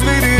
sweetie